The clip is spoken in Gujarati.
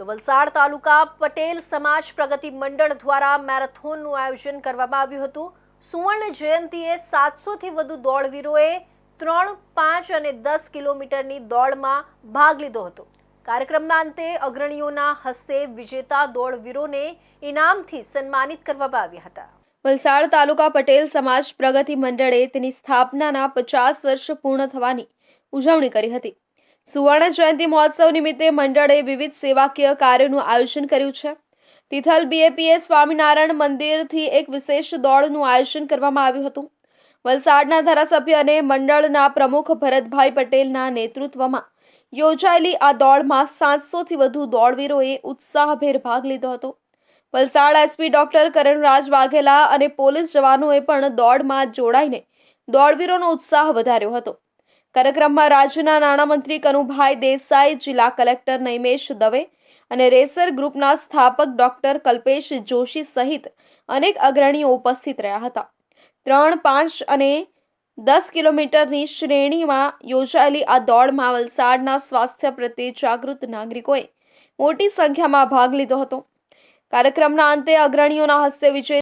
તો વલસાડ તાલુકા પટેલ સમાજ પ્રગતિ મંડળ દ્વારા મેરેથોનનું આયોજન કરવામાં આવ્યું હતું. સુવર્ણ જયંતિએ સાતસોથી વધુ દોડવીરોએ ત્રણ, પાંચ અને દસ કિલોમીટરની દોડમાં ભાગ લીધો હતો. કાર્યક્રમના અંતે અગ્રણીઓના હસ્તે વિજેતા દોડવીરોને ઇનામથી સન્માનિત કરવામાં આવ્યા હતા. વલસાડ તાલુકા પટેલ સમાજ પ્રગતિ મંડળે તેની સ્થાપનાના પચાસ વર્ષ પૂર્ણ થવાની ઉજવણી કરી હતી. સુવર્ણ જયંતિ મહોત્સવ નિમિત્તે મંડળે વિવિધ સેવાકીય કાર્યોનું આયોજન કર્યું છે. તિથલ બીએપીએ સ્વામિનારાયણ મંદિરથી એક વિશેષ દોડનું આયોજન કરવામાં આવ્યું હતું. વલસાડના ધારાસભ્ય અને મંડળના પ્રમુખ ભરતભાઈ પટેલના નેતૃત્વમાં યોજાયેલી આ દોડમાં સાતસોથી વધુ દોડવીરોએ ઉત્સાહભેર ભાગ લીધો હતો. વલસાડ એસપી ડોક્ટર કરણરાજ વાઘેલા અને પોલીસ જવાનોએ પણ દોડમાં જોડાઈને દોડવીરોનો ઉત્સાહ વધાર્યો હતો. કાર્યક્રમમાં રાજ્યના નાણામંત્રી કનુભાઈ દેસાઈ, જિલ્લા કલેક્ટર નૈમેશ દવે અને રેસર ગ્રુપના સ્થાપક ડોક્ટર કલ્પેશ જોશી સહિત અનેક અગ્રણીઓ ઉપસ્થિત રહ્યા હતા. ત્રણ પાંચ અને દસ કિલોમીટરની શ્રેણીમાં યોજાયેલી આ દોડમાં વલસાડના સ્વાસ્થ્ય પ્રત્યે જાગૃત નાગરિકોએ મોટી સંખ્યામાં ભાગ લીધો હતો. કાર્યક્રમના અંતે અગ્રણીઓના હસ્તે વિજય